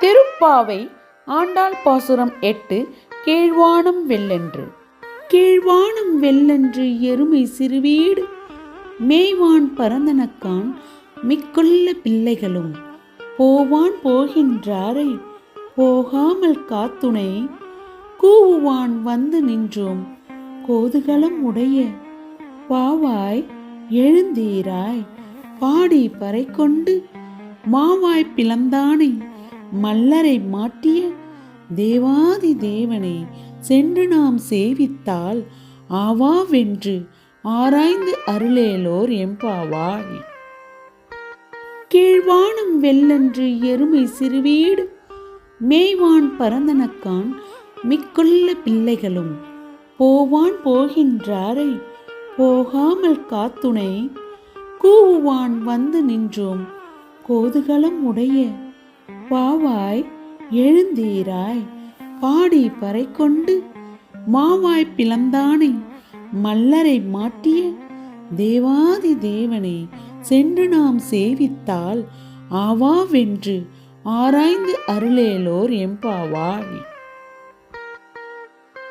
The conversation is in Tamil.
திருப்பாவை ஆண்டாள் பாசுரம் எட்டு கீழ்வானம் வெள்ளென்று. கீழ்வானம் வெள்ளென்று எருமை சிறுவீடு மேய்வான் பரந்தனக்கான் மிக்குள்ள பிள்ளைகளும். போவான் போகின்றாரை போகாமல் காத்துணை. கூவுவான் வந்து நின்றோம் கோதுகளம் உடைய. பாவாய் எழுந்தீராய் பாடி பறை கொண்டு மாவாய் பிளந்தானே. மல்லரை மாட்டிய தேவாதி தேவனை சென்று நாம் சேவித்தால் ஆவாவென்று ஆராய்ந்து அருளேலோர் எம்பாவாய் கீழ்வானம் வெள்ளன்று எருமை சிறுவீடு மேய்வான் பரந்தனக்கான் மிக்குள்ள பிள்ளைகளும் போவான் போகின்றாரை போகாமல் காத்துணை கூவுவான் வந்து நின்றோம் கோதுகளம் உடைய பாவாய் எழுந்தீராய். பாடி பறை கொண்டு மாவாய் பிளந்தானை மல்லரை மாட்டிய தேவாதி தேவனை சென்று நாம் சேவித்தால் ஆவாவென்று ஆராய்ந்து அருளேலோர் எம்பாவாய்